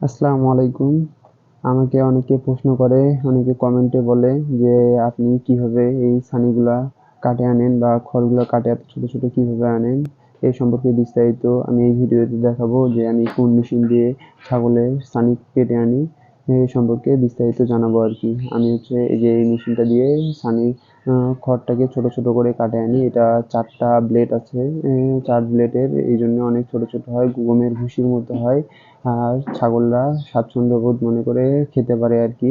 আসসালামু আলাইকুম। আমাকে অনেকে প্রশ্ন করে, অনেকে কমেন্টে বলে যে আপনি কীভাবে এই ছানিগুলা কাটে আনেন বা খড়গুলো কাটে এত ছোটো ছোটো কীভাবে আনেন এই সম্পর্কে বিস্তারিত আমি এই ভিডিওতে দেখাবো যে আমি কোন মেশিন দিয়ে ছাগলের ছানি কেটে আনি। সম্পর্কে বিস্তারিত জানাব আর কি। আমি হচ্ছে এই যে এই মেশিনটা দিয়ে সানি খড়টাকে ছোট ছোট করে কাটে আনি। এটা চারটা ব্লেড আছে চার ব্লেডের এই জন্য অনেক ছোট ছোট হয় গমের ভুসির মতো হয়। আর ছাগলরা স্বাচ্ছন্দ্য বোধ মনে করে খেতে পারে আর কি।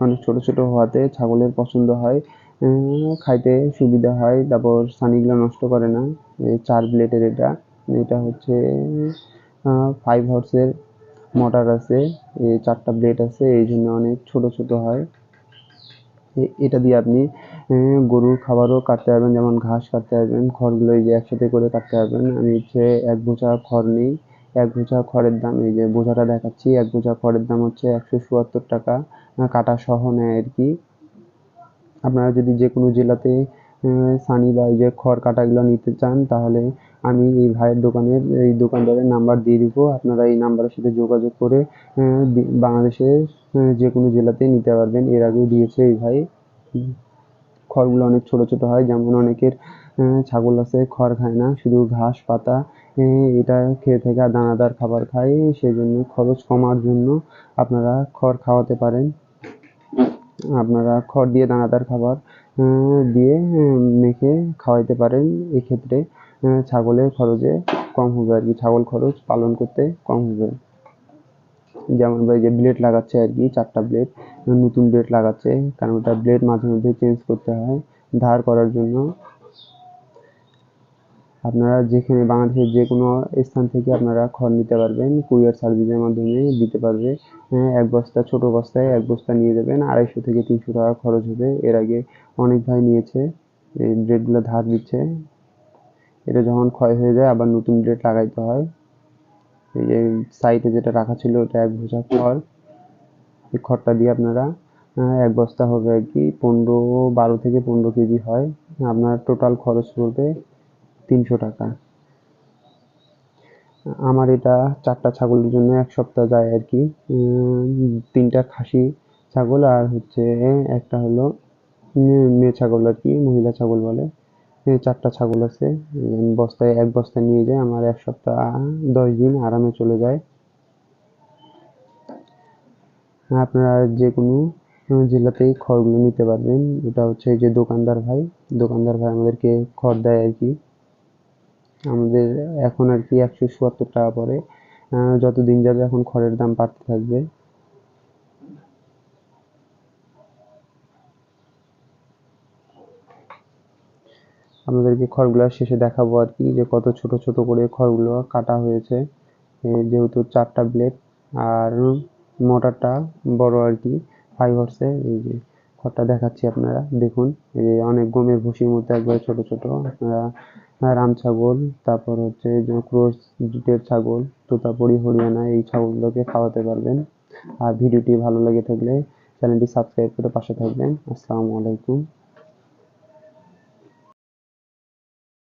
অনেক ছোট ছোট হওয়াতে ছাগলের পছন্দ হয় খাইতে সুবিধা হয়, তারপর সানিগুলো নষ্ট করে না। চার ব্লেডের এটা। এটা হচ্ছে ফাইভ হর্সের মোটর আছে, এই চারটা ব্লেড আছে, এই জন্য অনেক ছোট ছোট হয়। এটা দিয়ে আপনি গরুর খাবারও কাটতে পারবেন, যেমন ঘাস কাটতে পারবেন, খড়গুলো এই যে একসাথে করে কাটতে পারবেন। আমি হচ্ছে এক বোঝা খড় নিই, এক বোঝা খড়ের দাম, এই যে বোঝাটা দেখাচ্ছি, এক বোঝা খড়ের দাম হচ্ছে একশো চুয়াত্তর টাকা কাটা সহ নেয় আর কি। আপনারা যদি যে কোনো জেলাতে সানি বা এই যে খড় কাটাগুলো নিতে চান, তাহলে আমি এই ভাইয়ের দোকানের এই দোকানদারের নাম্বার দিয়ে দিব। আপনারা এই নাম্বারের সাথে যোগাযোগ করে বাংলাদেশের যে কোনো জেলাতে নিতে পারবেন। এর আগেও দিয়েছে এই ভাই। খড়গুলো অনেক ছোট ছোট হয়, যেমন অনেকের ছাগল আছে, খড় খায় না, শুধু ঘাস, পাতা এটা খেয়ে থাকে আর দানাদার খাবার খায় সেই জন্য খরচ কমার জন্য আপনারা খড় খাওয়াতে পারেন। আপনারা খড় দিয়ে দানাদার খাবার দিয়ে মেখে খাওয়াইতে পারেন। এক্ষেত্রে ছাগলের খরচে কম হবে আর কি, ছাগল খরচ পালন করতে কম হবে। যেমন ভাই যে ব্লেড লাগাচ্ছে আর কি, চারটা ব্লেড নতুন ব্লেড লাগাচ্ছে, কারণ ওটা ব্লেড মাঝে মধ্যে চেঞ্জ করতে হয় ধার করার জন্য। আপনারা যেখানে বাংলাদেশের যে কোনো স্থান থেকে আপনারা খড় নিতে পারবেন কুরিয়ার সার্ভিসের মাধ্যমে দিতে পারবে। এক বস্তা, ছোট বস্তায় এক বস্তা নিয়ে যাবেন, আড়াইশো থেকে তিনশো টাকা খরচ হবে। এর আগে অনেক ভাই নিয়েছে, এই ব্লেডগুলো ধার দিচ্ছে। এটা যখন ক্ষয় হয়ে যায়, আবার নতুন ব্লেড লাগাইতে হয়। এই যে সাইডে যেটা রাখা ছিল, ওটা এক বোঝা খড়। এই খড়টা দিয়ে আপনারা এক বস্তা হবে আর কি, পনেরো, বারো থেকে পনেরো কেজি হয়। আপনার টোটাল খরচ পড়বে তিনশো টাকা। আমার এটা চারটা ছাগলের জন্য এক সপ্তাহ যায় আর কি। তিনটা খাসি ছাগল আর হচ্ছে একটা হলো মেয়ে ছাগল আর কি, মহিলা ছাগল বলে। চারটা ছাগল আছে বস্তায়, এক বস্তা নিয়ে যায়, আমার এক সপ্তাহ, দশ দিন আরামে চলে যায়। আপনারা যে কোনো জেলাতেই খড়গুলো নিতে পারবেন। এটা হচ্ছে যে দোকানদার ভাই দোকানদার ভাই আমাদেরকে খড় দেয় আর কি। আমাদের এখন আর কি একশো চুয়াত্তর টাকা পড়ে। যত দিন যাবে এখন খড়ের দাম বাড়তে থাকবে। আপনাদেরকে খড়গুলো শেষে দেখাবো আর কি যে কত ছোট ছোট করে খড়গুলো কাটা হয়েছে। যেহেতু চারটা ব্লেড আর মোটরটা বড় আর কি ফাইভ হর্সের এই যে খড়টা দেখাচ্ছি আপনারা, দেখুন। এই যে অনেক গমের ভুসির মধ্যে একবারে ছোট ছোট আপনারা রাম ছাগল, তারপর হচ্ছে ক্রস ব্রিডের ছাগল, তোতাপুরি, হরিয়ানা, এই ছাগলগুলোকে খাওয়াতে পারবেন। আর ভিডিওটি ভালো লেগে থাকলে চ্যানেলটি সাবস্ক্রাইব করে পাশে থাকবেন। আসসালামু আলাইকুম।